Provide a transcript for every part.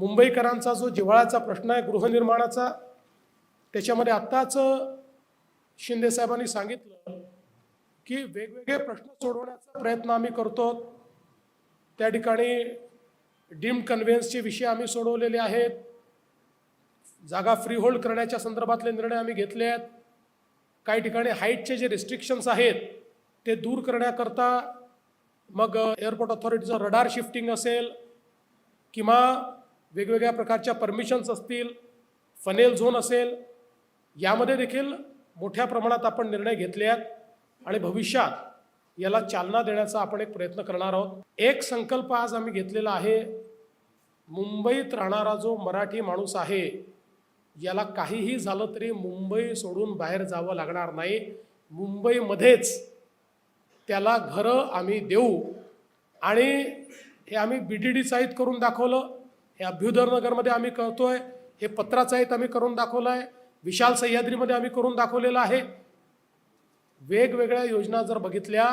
मुंबईकरांचा जो जिव्हाळ्याचा प्रश्न आहे गृहनिर्माणाचा त्याच्यामध्ये आत्ताच शिंदे साहेबांनी सांगितलं की वेगवेगळे प्रश्न सोडवण्याचा प्रयत्न आम्ही करतो. त्या ठिकाणी डीम कन्व्हेन्सचे विषय आम्ही सोडवलेले आहेत. जागा फ्री होल्ड करण्याच्या संदर्भातले निर्णय आम्ही घेतले आहेत. काही ठिकाणी हाईटचे जे रिस्ट्रिक्शन्स आहेत ते दूर करण्याकरता मग एअरपोर्ट ऑथॉरिटीचं रडार शिफ्टिंग असेल किंवा वेगवेगळ्या प्रकारच्या परमिशन्स असतील फनेल झोन असेल यामध्ये देखील मोठ्या प्रमाणात आपण निर्णय घेतले आहेत आणि भविष्यात याला चालना देण्याचा आपण एक प्रयत्न करणार आहोत. एक संकल्प आज आम्ही घेतलेला आहे मुंबईत राहणारा जो मराठी माणूस आहे याला काहीही झालं तरी मुंबई सोडून बाहेर जावं लागणार नाही. मुंबईमध्येच त्याला घरं आम्ही देऊ. आणि हे आम्ही बी डी डी साहित करून दाखवलं. हे अभ्युदरनगरमध्ये आम्ही करतोय हे पत्राचाहित आम्ही करून दाखवलं आहे विशाल सह्याद्रीमध्ये आम्ही करून दाखवलेलं आहे. वेगवेगळ्या योजना जर बघितल्या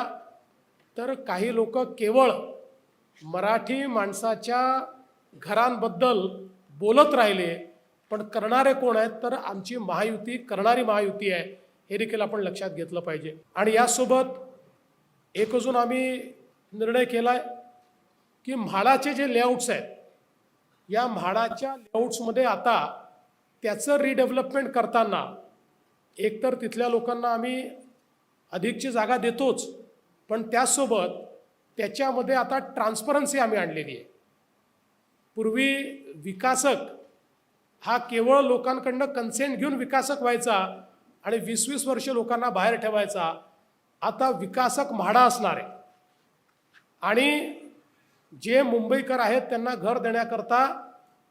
तर काही लोक केवळ मराठी माणसाच्या घरांबद्दल बोलत राहिले पण करणारे कोण आहेत तर आमची महायुती करणारी महायुती आहे हे देखील आपण लक्षात घेतलं पाहिजे. आणि यासोबत एक अजून आम्ही निर्णय केला आहे की म्हाडाचे जे लेआउट्स आहेत या म्हाडाच्या लेआउट्समध्ये आता त्याचं रिडेव्हलपमेंट करताना एकतर तिथल्या लोकांना आम्ही अधिकची जागा देतोच पण त्याचसोबत त्याच्यामध्ये आता ट्रान्सपरन्सी आम्ही आणलेली आहे. पूर्वी विकासक हा केवळ लोकांकडनं कन्सेंट घेऊन विकासक व्हायचा आणि वीस वीस वर्ष लोकांना बाहेर ठेवायचा आता विकासक म्हाडा असणार आहे. आणि जे मुंबईकर आहेत त्यांना घर देण्याकरता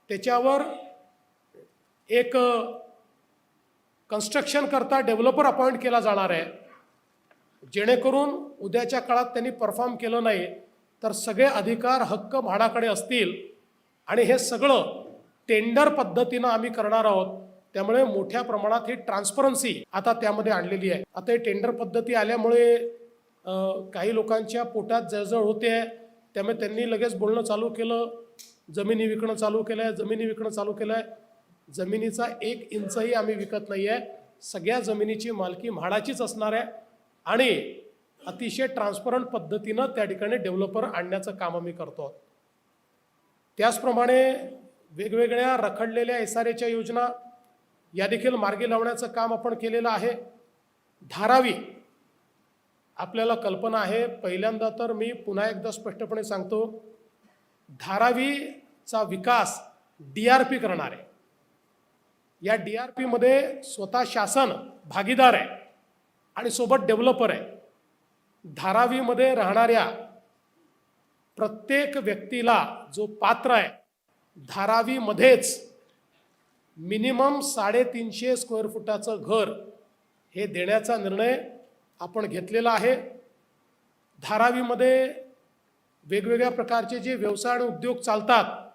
त्याच्यावर एक कन्स्ट्रक्शन करता डेव्हलपर अपॉइंट केला जाणार आहे. जेणेकरून उद्याच्या काळात त्यांनी परफॉर्म केलं नाही तर सगळे अधिकार हक्क म्हाडाकडे असतील. आणि हे सगळं टेंडर पद्धतीनं आम्ही करणार आहोत. त्यामुळे मोठ्या प्रमाणात ही ट्रान्सपरन्सी आता त्यामध्ये आणलेली आहे. आता ही टेंडर पद्धती आल्यामुळे काही लोकांच्या पोटात जळजळ होते. आहे त्यामुळे त्यांनी लगेच बोलणं चालू केलं. जमिनी विकणं चालू केलं आहे जमिनी विकणं चालू केलं आहे जमिनीचा एक इंचही आम्ही विकत नाही आहे सगळ्या जमिनीची मालकी म्हाडाचीच असणार आहे. आणि अतिशय ट्रान्सपरंट पद्धतीनं त्या ठिकाणी डेव्हलपर आणण्याचं काम आम्ही करतो. त्याचप्रमाणे वेगवेगळ्या रखडलेल्या एस आर एच्या योजना या देखील मार्गी लावण्याचं काम आपण केलेलं आहे. धारावी आपल्याला कल्पना आहे. पहिल्यांदा तर मी पुन्हा एकदा स्पष्टपणे सांगतो धारावीचा विकास डी आर पी करणार आहे. या डी आर पीमध्ये स्वतः शासन भागीदार आहे आणि सोबत डेव्हलपर आहे. धारावीमध्ये राहणाऱ्या प्रत्येक व्यक्तीला जो पात्र आहे धारावीमध्येच मिनिमम साडेतीनशे स्क्वेअर फुटाचं घर हे देण्याचा निर्णय आपण घेतलेला आहे. धारावीमध्ये वेगवेगळ्या प्रकारचे जे व्यवसाय आणि उद्योग चालतात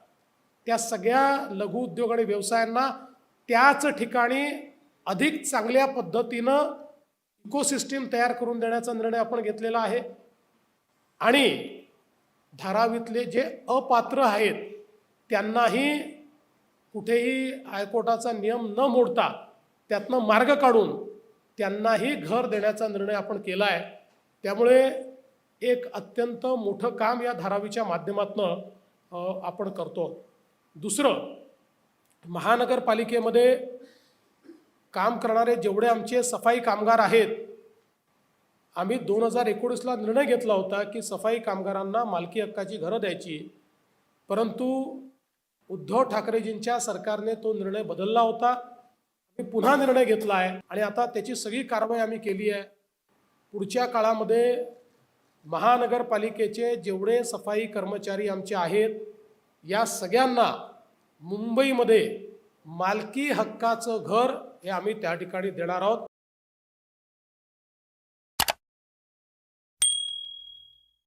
त्या सगळ्या लघु उद्योग आणि व्यवसायांना त्याच ठिकाणी अधिक चांगल्या पद्धतीनं इकोसिस्टीम तयार करून देण्याचा निर्णय आपण घेतलेला आहे. आणि धारावीतले जे अपात्र आहेत त्यांनाही कुठेही हायकोर्टाचा नियम न मोडता त्यातनं मार्ग काढून त्यांनाही घर देण्याचा निर्णय आपण केला आहे त्यामुळे एक अत्यंत मोठं काम या धारावीच्या माध्यमातनं आपण करतो. दुसरं महानगरपालिकेमध्ये काम करणारे जेवढे आमचे सफाई कामगार आहेत आम्ही दोन हजार एकोणीसला निर्णय घेतला होता की सफाई कामगारांना मालकी हक्काची घरं द्यायची. परंतु उद्धव ठाकरेजींच्या सरकारने तो निर्णय बदलला होता. आम्ही पुन्हा निर्णय घेतला आहे आणि आता त्याची सगळी कारवाई आम्ही केली आहे. पुढच्या काळामध्ये महानगरपालिकेचे जेवढे सफाई कर्मचारी आमचे आहेत या सगळ्यांना मुंबईमध्ये मालकी हक्काचं घर हे आम्ही त्या ठिकाणी देणार आहोत.